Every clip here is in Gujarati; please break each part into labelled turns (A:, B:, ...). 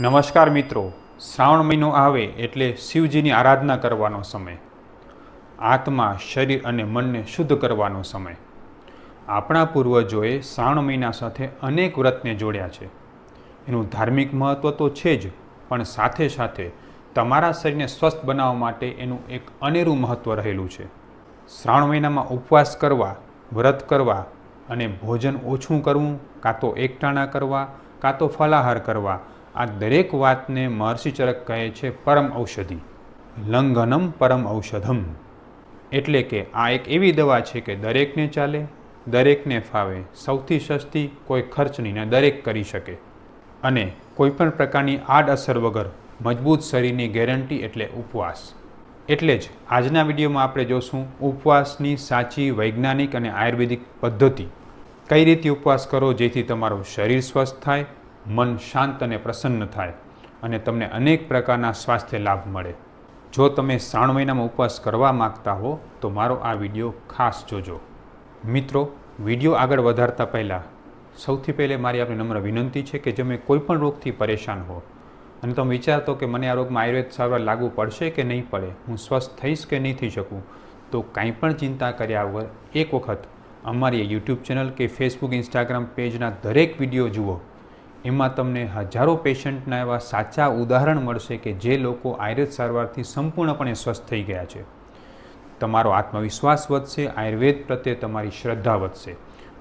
A: નમસ્કાર મિત્રો. શ્રાવણ મહિનો આવે એટલે શિવજીની આરાધના કરવાનો સમય. આત્મા, શરીર અને મનને શુદ્ધ કરવાનો સમય. આપણા પૂર્વજોએ શ્રાવણ મહિના સાથે અનેક વ્રતને જોડ્યા છે. એનું ધાર્મિક મહત્ત્વ તો છે જ, પણ સાથે સાથે તમારા શરીરને સ્વસ્થ બનાવવા માટે એનું એક અનેરું મહત્ત્વ રહેલું છે. શ્રાવણ મહિનામાં ઉપવાસ કરવા, વ્રત કરવા અને ભોજન ઓછું કરવું, કાં તો એકટાણા કરવા, કાં તો ફલાહાર કરવા આ દરેક વાતને મહર્ષિચરક કહે છે પરમ ઔષધિ. લંઘનમ પરમ ઔષધમ. એટલે કે આ એક એવી દવા છે કે દરેકને ચાલે, દરેકને ફાવે. સૌથી સસ્તી કોઈ ખર્ચની ને દરેક કરી શકે. અને કોઈપણ પ્રકારની આડઅસર વગર મજબૂત શરીરની ગેરંટી એટલે ઉપવાસ. એટલે જ આજના વિડીયોમાં આપણે જોશું ઉપવાસની સાચી વૈજ્ઞાનિક અને આયુર્વેદિક પદ્ધતિ. કઈ રીતે ઉપવાસ કરો જેથી તમારું શરીર સ્વસ્થ થાય મન શાંત અને પ્રસન્ન થાય અને તમને અનેક પ્રકારના સ્વાસ્થ્ય લાભ મળે. જો તમે શ્રાવણ મહિનામાં ઉપવાસ કરવા માગતા હો, તો મારો આ વીડિયો ખાસ જોજો. મિત્રો, વીડિયો આગળ વધારતા પહેલાં, સૌથી પહેલે મારી આપણે નમ્ર વિનંતી છે કે જો તમે કોઈપણ રોગથી પરેશાન હો અને તમે વિચારતો કે મને આ રોગમાં આયુર્વેદ સારવાર લાગુ પડશે કે નહીં પડે, હું સ્વસ્થ થઈશ કે નહીં થઈ શકું, તો કાંઈ પણ ચિંતા કર્યા વગર એક વખત અમારી યુટ્યુબ ચેનલ કે ફેસબુક ઇન્સ્ટાગ્રામ પેજના દરેક વીડિયો જુઓ. એમાં તમને હજારો પેશન્ટના એવા સાચા ઉદાહરણ મળશે કે જે લોકો આયુર્વેદ સારવારથી સંપૂર્ણપણે સ્વસ્થ થઈ ગયા છે. તમારો આત્મવિશ્વાસ વધશે, આયુર્વેદ પ્રત્યે તમારી શ્રદ્ધા વધશે.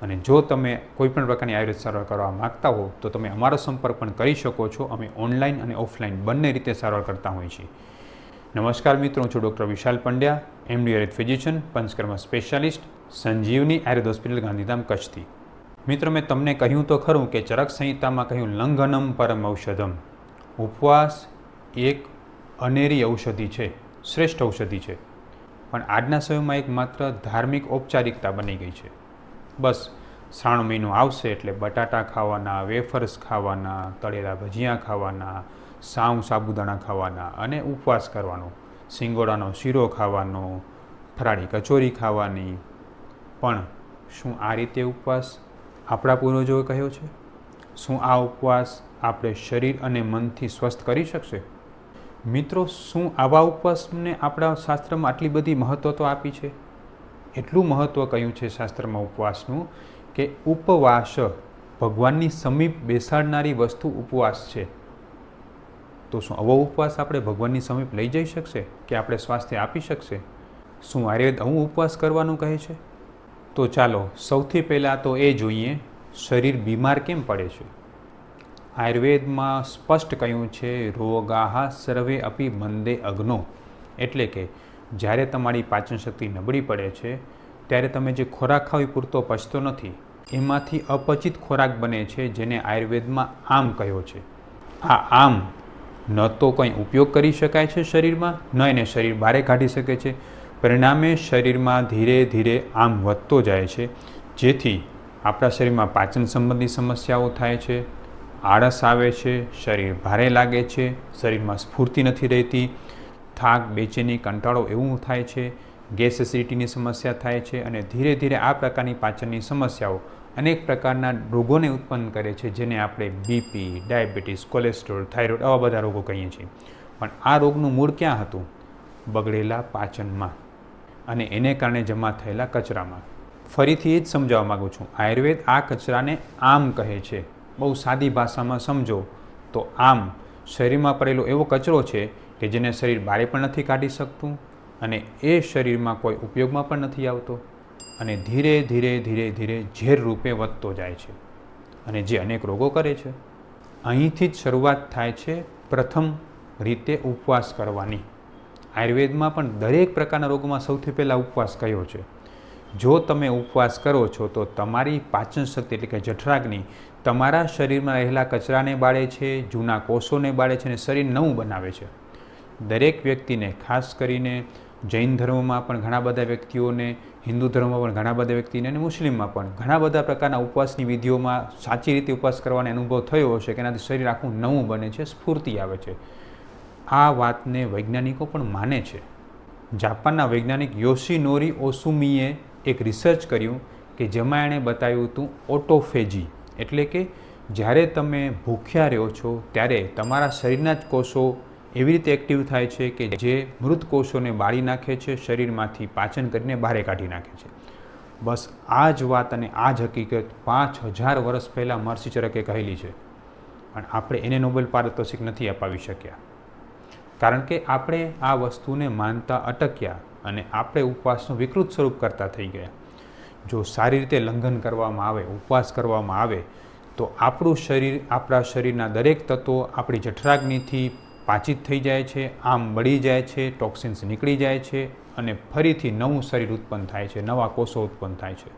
A: અને જો તમે કોઈપણ પ્રકારની આયુર્વેદ સારવાર કરવા માગતા હો, તો તમે અમારો સંપર્ક પણ કરી શકો છો. અમે ઓનલાઈન અને ઓફલાઈન બંને રીતે સારવાર કરતા હોઈએ છીએ. નમસ્કાર મિત્રો, હું છું doctor Vishal Pandya MD Ayurveda physician, Panchakarma specialist, Sanjivani Ayurveda hospital Gandhidham કચ્છથી. મિત્રો, મેં તમને કહ્યું તો ખરું કે ચરક સંહિતામાં કહ્યું, લંઘનમ પરમ ઔષધમ. ઉપવાસ એક અનેરી ઔષધિ છે, શ્રેષ્ઠ ઔષધિ છે. પણ આજના સમયમાં એક માત્ર ધાર્મિક ઔપચારિકતા બની ગઈ છે. બસ, શ્રાવણ મહિનો આવશે એટલે બટાટા ખાવાના, વેફર્સ ખાવાના, તળેલા ભજીયા ખાવાના, સાવ સાબુદાણા ખાવાના અને ઉપવાસ કરવાનો. સિંગોડાનો શીરો ખાવાનો, ફરાળી કચોરી ખાવાની. પણ શું આ રીતે ઉપવાસ આપણા પૂર્વજોએ કહ્યો છે, શું આ ઉપવાસ આપણે શરીર અને મનથી સ્વસ્થ કરી શકશે? મિત્રો, શું આવા ઉપવાસને આપણા શાસ્ત્રમાં આટલી બધી મહત્ત્વ તો આપી છે? એટલું મહત્ત્વ કહ્યું છે શાસ્ત્રમાં ઉપવાસનું કે ઉપવાસ ભગવાનની સમીપ બેસાડનારી વસ્તુ ઉપવાસ છે. તો શું આવો ઉપવાસ આપણે ભગવાનની સમીપ લઈ જઈ શકશે કે આપણે સ્વાસ્થ્ય આપી શકશે? શું આયુર્વેદ હું ઉપવાસ કરવાનું કહે છે? તો ચાલો, સૌથી પહેલાં તો એ જોઈએ, શરીર બીમાર કેમ પડે છે? આયુર્વેદમાં સ્પષ્ટ કહ્યું છે, રોગાહા સર્વે અપી મંદે અગ્નો. એટલે કે, જ્યારે તમારી પાચન શક્તિ નબળી પડે છે, ત્યારે તમે જે ખોરાક ખાવી પૂરતો પચતો નથી. એમાંથી અપચિત ખોરાક બને છે, જેને આયુર્વેદમાં આમ કહ્યો છે. આ આમ ન તો કંઈ ઉપયોગ કરી શકાય છે શરીરમાં, ન એને શરીર બહારે કાઢી શકે છે. પરિણામે શરીરમાં ધીરે ધીરે આમ વધતો જાય છે, જેથી આપણા શરીરમાં પાચન સંબંધી સમસ્યાઓ થાય છે, આળસ આવે છે, શરીર ભારે લાગે છે, શરીરમાં સ્ફૂર્તિ નથી રહેતી, થાક, બેચેની કંટાળો એવું થાય છે, ગેસ એસિડિટીની સમસ્યા થાય છે અને ધીરે ધીરે આ પ્રકારની પાચનની સમસ્યાઓ અનેક પ્રકારના રોગોને ઉત્પન્ન કરે છે, જેને આપણે બીપી, ડાયાબિટીસ, કોલેસ્ટ્રોલ, થાઇરોઇડ આવા બધા રોગો કહીએ છીએ. પણ આ રોગનું મૂળ ક્યાં હતું? બગડેલા પાચનમાં. અને એને કારણે જમા થયેલા કચરામાં. ફરીથી એ જ સમજાવવા માગું છું. આયુર્વેદ આ કચરાને આમ કહે છે. બહુ સાદી ભાષામાં સમજો તો આમ શરીરમાં પડેલો એવો કચરો છે કે જેને શરીર બારે પણ નથી કાઢી શકતું અને એ શરીરમાં કોઈ ઉપયોગમાં પણ નથી આવતો અને ધીરે ધીરે ધીરે ધીરે ઝેર રૂપે વધતો જાય છે અને જે અનેક રોગો કરે છે. અહીંથી જ શરૂઆત થાય છે પ્રથમ રીતે ઉપવાસ કરવાની. આયુર્વેદમાં પણ દરેક પ્રકારના રોગોમાં સૌથી પહેલાં ઉપવાસ કયો છે? જો તમે ઉપવાસ કરો છો, તો તમારી પાચન શક્તિ એટલે કે જઠરાગ્નિ તમારા શરીરમાં રહેલા કચરાને બાળે છે, જૂના કોષોને બાળે છે અને શરીર નવું બનાવે છે. દરેક વ્યક્તિને, ખાસ કરીને જૈન ધર્મમાં પણ ઘણા બધા વ્યક્તિઓને, હિન્દુ ધર્મમાં પણ ઘણા બધા વ્યક્તિને અને મુસ્લિમમાં પણ ઘણા બધા પ્રકારના ઉપવાસની વિધિઓમાં સાચી રીતે ઉપવાસ કરવાનો અનુભવ થયો હશે કે એનાથી શરીર આખું નવું બને છે, સ્ફૂર્તિ આવે છે. આ વાતને વૈજ્ઞાનિકો પણ માને છે. જાપાનના વૈજ્ઞાનિક યોશિનોરી ઓસુમીએ એક રિસર્ચ કર્યું કે જેમાં એણે બતાવ્યું હતું ઓટોફેજી, એટલે કે જ્યારે તમે ભૂખ્યા રહ્યો છો ત્યારે તમારા શરીરના જ કોષો એવી રીતે એક્ટિવ થાય છે કે જે મૃત કોષોને બાળી નાખે છે, શરીરમાંથી પાચન કરીને બહાર કાઢી નાખે છે. બસ આ જ વાત અને આ જ હકીકત પાંચ હજાર વર્ષ પહેલાં મર્સી કહેલી છે. પણ આપણે એને નોબેલ પારિતોષિક નથી અપાવી શક્યા. કારણ કે આપણે આ વસ્તુને માનતા અટક્યા અને આપણે ઉપવાસનું વિકૃત સ્વરૂપ કરતા થઈ ગયા. જો સારી રીતે લંઘન કરવામાં આવે, ઉપવાસ કરવામાં આવે, તો આપણું શરીર, આપણા શરીરના દરેક તત્વો આપણી જઠરાગ્નિથી પાચિત થઈ જાય છે, આમ બળી જાય છે, ટોક્સિન્સ નીકળી જાય છે અને ફરીથી નવું શરીર ઉત્પન્ન થાય છે, નવા કોષો ઉત્પન્ન થાય છે.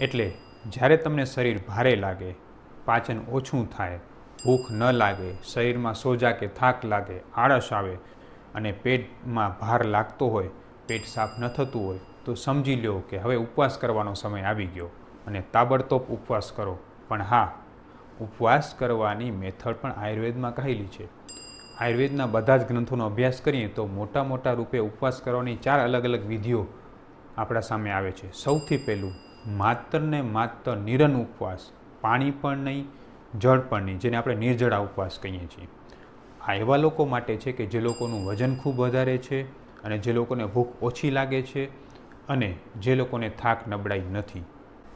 A: એટલે જ્યારે તમને શરીર ભારે લાગે, પાચન ઓછું થાય ભૂખ ન લાગે, શરીરમાં સોજા કે થાક લાગે, આળસ આવે અને પેટમાં ભાર લાગતો હોય, પેટ સાફ ન થતું હોય, તો સમજી લો કે હવે ઉપવાસ કરવાનો સમય આવી ગયો અને તાબડતોબ ઉપવાસ કરો. પણ હા, ઉપવાસ કરવાની મેથડ પણ આયુર્વેદમાં કહેલી છે. આયુર્વેદના બધા જ ગ્રંથોનો અભ્યાસ કરીએ તો મોટા મોટા રૂપે ઉપવાસ કરવાની ચાર અલગ અલગ વિધિઓ આપણા સામે આવે છે. સૌથી પહેલું માત્ર ને માત્ર નિરન ઉપવાસ, પાણી પણ નહીં જળ પણ જેને આપણે નિર્જળા ઉપવાસ કહીએ છીએ. આ એવા લોકો માટે છે કે જે લોકોનું વજન ખૂબ વધારે છે અને જે લોકોને ભૂખ ઓછી લાગે છે અને જે લોકોને થાક નબળાઈ નથી.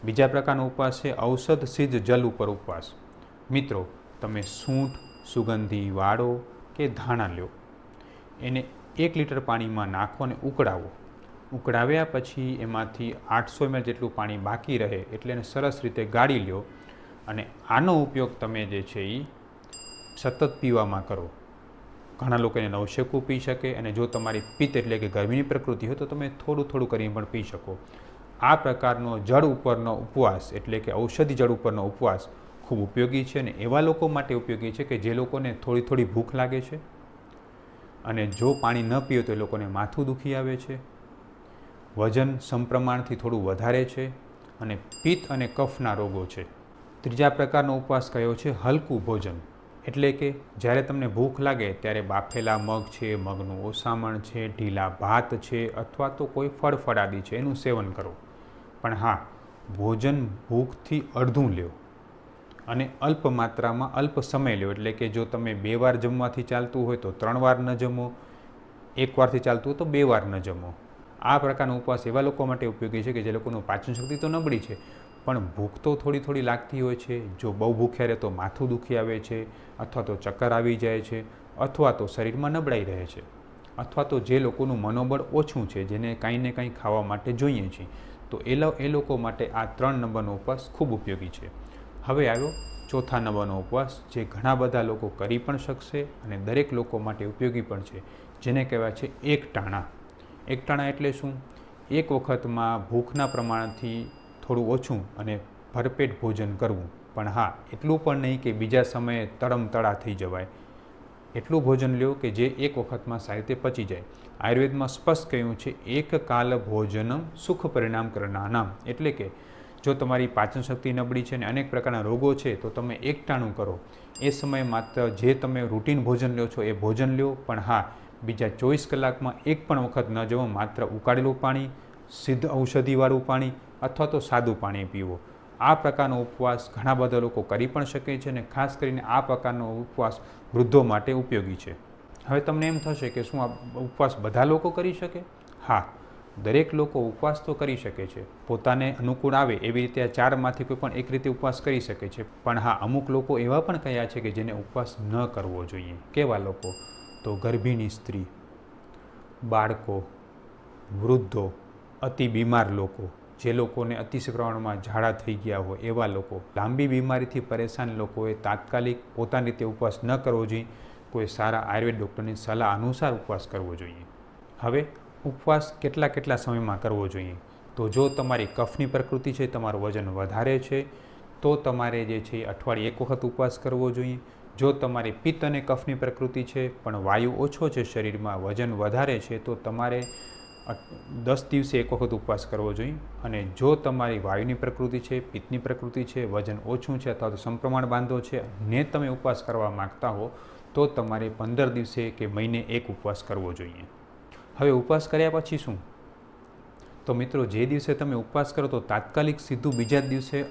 A: બીજા પ્રકારનો ઉપવાસ છે ઔષધ સિદ્ધ જલ ઉપર ઉપવાસ. મિત્રો, તમે સૂંઠ, સુગંધી વાળો કે ધાણા લ્યો. એને એક લીટર પાણીમાં નાખો અને ઉકળાવો. ઉકળાવ્યા પછી એમાંથી આઠસો એમએલ જેટલું પાણી બાકી રહે એટલે એને સરસ રીતે ગાળી લ્યો અને આનો ઉપયોગ તમે જે છે એ સતત પીવામાં કરો. ઘણા લોકો એને નવશેકું પી શકે અને જો તમારી પિત્ત એટલે કે ગરમીની પ્રકૃતિ હોય તો તમે થોડું થોડું કરીને પણ પી શકો. આ પ્રકારનો જળ ઉપરનો ઉપવાસ એટલે કે ઔષધિ જળ ઉપરનો ઉપવાસ ખૂબ ઉપયોગી છે અને એવા લોકો માટે ઉપયોગી છે કે જે લોકોને થોડી થોડી ભૂખ લાગે છે અને જો પાણી ન પીએ તો એ લોકોને માથું દુખી આવે છે, વજન સમપ્રમાણથી થોડું વધારે છે અને પિત્ત અને કફના રોગો છે. ત્રીજા પ્રકારનો ઉપવાસ કયો છે? હલકું ભોજન. એટલે કે જ્યારે તમને ભૂખ લાગે ત્યારે બાફેલા મગ છે, મગનું ઓસામણ છે, ઢીલા ભાત છે અથવા તો કોઈ ફળ ફળાદી છે, એનું સેવન કરો. પણ હા, ભોજન ભૂખથી અડધું લ્યો અને અલ્પ માત્રામાં અલ્પ સમય લ્યો. એટલે કે જો તમે બે વાર જમવાથી ચાલતું હોય તો ત્રણ વાર ન જમો, એક વારથી ચાલતું હોય તો બે વાર ન જમો. આ પ્રકારનો ઉપવાસ એવા લોકો માટે ઉપયોગી છે કે જે લોકોનું પાચન શક્તિ તો નબળી છે પણ ભૂખ તો થોડી થોડી લાગતી હોય છે. જો બહુ ભૂખ્યા રહે તો માથું દુખી આવે છે અથવા તો ચક્કર આવી જાય છે અથવા તો શરીરમાં નબળાઈ રહે છે અથવા તો જે લોકોનું મનોબળ ઓછું છે જેને કાંઈ ને કાંઈ ખાવા માટે જોઈએ છે, તો એ એ લોકો માટે આ ત્રણ નંબરનો ઉપવાસ ખૂબ ઉપયોગી છે. હવે આવ્યો ચોથા નંબરનો ઉપવાસ જે ઘણા બધા લોકો કરી પણ શકશે અને દરેક લોકો માટે ઉપયોગી પણ છે, જેને કહેવાય છે એક ટાણા. એક ટાણા એટલે શું? એક વખતમાં ભૂખના પ્રમાણથી થોડું ઓછું અને ભરપેટ ભોજન કરવું. પણ હા, એટલું પણ નહીં કે બીજા સમયે તળમતળા થઈ જવાય. એટલું ભોજન લ્યો કે જે એક વખતમાં સારી રીતે પચી જાય. આયુર્વેદમાં સ્પષ્ટ કહ્યું છે, એક કાલ ભોજનમ સુખ પરિણામ કરનાનામ. એટલે કે, જો તમારી પાચન શક્તિ નબળી છે અને અનેક પ્રકારના રોગો છે, તો તમે એકટાણું કરો. એ સમયે માત્ર જે તમે રૂટીન ભોજન લ્યો છો, એ ભોજન લ્યો. પણ હા, બીજા ચોવીસ કલાકમાં એક પણ વખત ન જવો, માત્ર ઉકાળેલું પાણી, સિદ્ધ ઔષધિવાળું પાણી અથવા તો સાદું પાણી પીવો. આ પ્રકારનો ઉપવાસ ઘણા બધા લોકો કરી પણ શકે છે અને ખાસ કરીને આ પ્રકારનો ઉપવાસ વૃદ્ધો માટે ઉપયોગી છે. હવે તમને એમ થશે કે શું આ ઉપવાસ બધા લોકો કરી શકે? હા, દરેક લોકો ઉપવાસ તો કરી શકે છે. પોતાને અનુકૂળ આવે એવી રીતે આ ચારમાંથી કોઈ પણ એક રીતે ઉપવાસ કરી શકે છે. પણ હા, અમુક લોકો એવા પણ કયા છે કે જેને ઉપવાસ ન કરવો જોઈએ. કેવા લોકો? તો ગર્ભિણી સ્ત્રી, બાળકો, વૃદ્ધો, અતિ બીમાર લોકો. જે લોકોને અતિશય પ્રમાણમાં ઝાડા થઈ ગયા હોય એવા લોકો, લાંબી બીમારીથી પરેશાન લોકોએ તાત્કાલિક પોતાની રીતે ઉપવાસ ન કરવો જોઈએ. કોઈ સારા આયુર્વેદ ડૉક્ટરની સલાહ અનુસાર ઉપવાસ કરવો જોઈએ. હવે, ઉપવાસ કેટલા કેટલા સમયમાં કરવો જોઈએ? તો જો તમારી કફની પ્રકૃતિ છે, તમારું વજન વધારે છે, તો તમારે જે છે અઠવાડિયે એક વખત ઉપવાસ કરવો જોઈએ. જો તમારી પિત્ત અને કફની પ્રકૃતિ છે, પણ વાયુ ઓછો છે શરીરમાં, વજન વધારે છે, તો તમારે દસ દિવસે એક વખત ઉપવાસ કરવો જોઈએ અને જો તમારી વાયુની પ્રકૃતિ છે, પિત્તની પ્રકૃતિ છે, વજન ઓછું છે અથવા તો સમપ્રમાણ બાંધો છે ને તમે ઉપવાસ કરવા માગતા હો, તો તમારે પંદર દિવસે કે મહિને એક ઉપવાસ કરવો જોઈએ. હવે ઉપવાસ કર્યા પછી શું? તો મિત્રો, જે દિવસે તમે ઉપવાસ કરો તો તાત્કાલિક સીધું બીજા દિવસે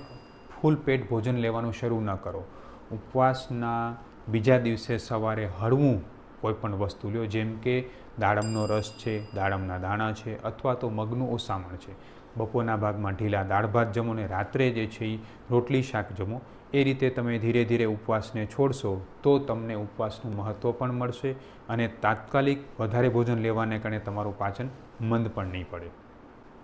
A: ફૂલ પેટ ભોજન લેવાનું શરૂ ન કરો. ઉપવાસના બીજા દિવસે સવારે હળવું કોઈ પણ વસ્તુ લ્યો, જેમ કે દાડમનો રસ છે, દાડમના દાણા છે અથવા તો મગનું ઓસામણ છે. બપોરના ભાગમાં ઢીલા દાળ ભાત જમો ને રાત્રે જે છે એ રોટલી શાક જમો. એ રીતે તમે ધીરે ધીરે ઉપવાસને છોડશો તો તમને ઉપવાસનું મહત્ત્વ પણ મળશે અને તાત્કાલિક વધારે ભોજન લેવાને કારણે તમારું પાચન મંદ પણ નહીં પડે.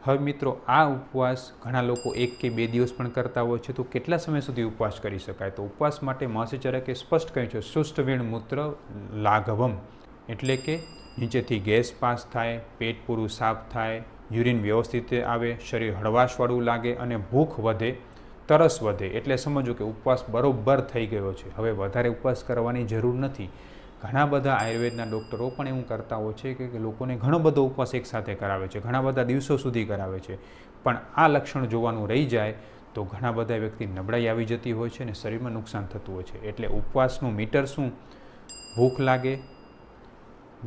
A: હવે મિત્રો, આ ઉપવાસ ઘણા લોકો એક કે બે દિવસ પણ કરતા હોય છે તો કેટલા સમય સુધી ઉપવાસ કરી શકાય? તો ઉપવાસ માટે મહર્ષિચરકે સ્પષ્ટ કહ્યું છે સુષ્ટવીણ મૂત્ર લાઘવમ. એટલે કે નીચેથી ગેસ પાસ થાય, પેટ પૂરું સાફ થાય, યુરિન વ્યવસ્થિત આવે, શરીર હળવાશવાળું લાગે અને ભૂખ વધે, તરસ વધે. એટલે સમજો કે ઉપવાસ બરોબર થઈ ગયો છે. હવે વધારે ઉપવાસ કરવાની જરૂર નથી. ઘણા બધા આયુર્વેદના ડૉક્ટરો પણ એવું કરતા હોય છે કે લોકોને ઘણો બધો ઉપવાસ એકસાથે કરાવે છે. ઘણા બધા દિવસો સુધી કરાવે છે. પણ આ લક્ષણ જોવાનું રહી જાય તો ઘણા બધા વ્યક્તિ નબળાઈ આવી જતી હોય છે અને શરીરમાં નુકસાન થતું હોય છે. એટલે ઉપવાસનું મીટર શું? ભૂખ લાગે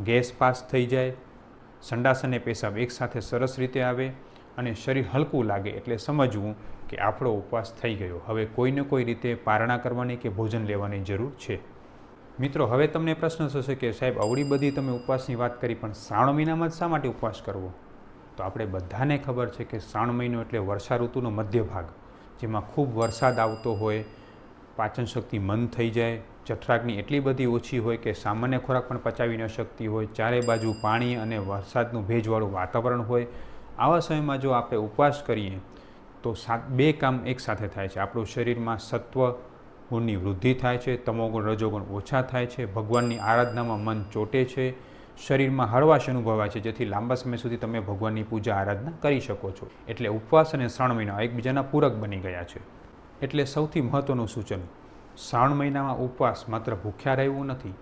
A: ગેસ પાસ થઈ જાય સંડાસ અને પેશાબ એકસાથે સરસ રીતે આવે અને શરીર હલકું લાગે એટલે સમજવું કે આપણો ઉપવાસ થઈ ગયો. હવે કોઈને કોઈ રીતે પારણા કરવાની કે ભોજન લેવાની જરૂર છે. મિત્રો, હવે તમને પ્રશ્ન થશે કે સાહેબ અવળી બધી તમે ઉપવાસની વાત કરી, પણ શ્રાવણ મહિનામાં જ શા માટે ઉપવાસ કરવો? તો આપણે બધાને ખબર છે કે શ્રાવણ મહિનો એટલે વર્ષા ઋતુનો મધ્ય ભાગ જેમાં ખૂબ વરસાદ આવતો હોય પાચન શક્તિ મંદ થઈ જાય જઠરાગની એટલી બધી ઓછી હોય કે સામાન્ય ખોરાક પણ પચાવી ન શકતી હોય, ચારે બાજુ પાણી અને વરસાદનું ભેજવાળું વાતાવરણ હોય, આવા સમયમાં જો આપણે ઉપવાસ કરીએ, તો સાત, બે કામ એકસાથે થાય છે. આપણું શરીરમાં સત્વ ગુણની વૃદ્ધિ થાય છે, તમોગુણ, રજોગુણ ઓછા થાય છે, ભગવાનની આરાધનામાં મન ચોટે છે, શરીરમાં હળવાશ અનુભવાય છે, જેથી લાંબા સમય સુધી તમે ભગવાનની પૂજા, આરાધના કરી શકો છો. એટલે ઉપવાસ અને શ્રણ મહિના એકબીજાના પૂરક બની ગયા છે. એટલે સૌથી મહત્ત્વનું સૂચન શ્રાવણ મહિનામાં ઉપવાસ માત્ર ભૂખ્યા રહેવું નથી,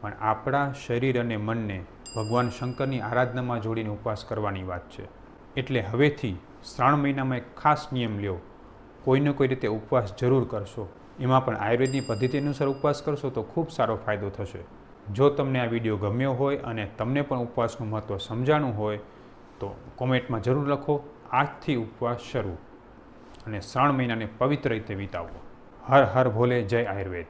A: પણ આપણા શરીર અને મનને ભગવાન શંકરની આરાધનામાં જોડીને ઉપવાસ કરવાની વાત છે. એટલે હવેથી શ્રાવણ મહિનામાં એક ખાસ નિયમ લ્યો. કોઈને કોઈ રીતે ઉપવાસ જરૂર કરશો, એમાં પણ આયુર્વેદની પદ્ધતિ અનુસાર ઉપવાસ કરશો તો ખૂબ સારો ફાયદો થશે. જો તમને આ વીડિયો ગમ્યો હોય અને તમને પણ ઉપવાસનું મહત્ત્વ સમજાણું હોય, તો કોમેન્ટમાં જરૂર લખો, આજથી ઉપવાસ શરૂ. અને શ્રાવણ મહિનાને પવિત્ર રીતે વિતાવો. હર હર ભોલે જય આયુર્વેદ.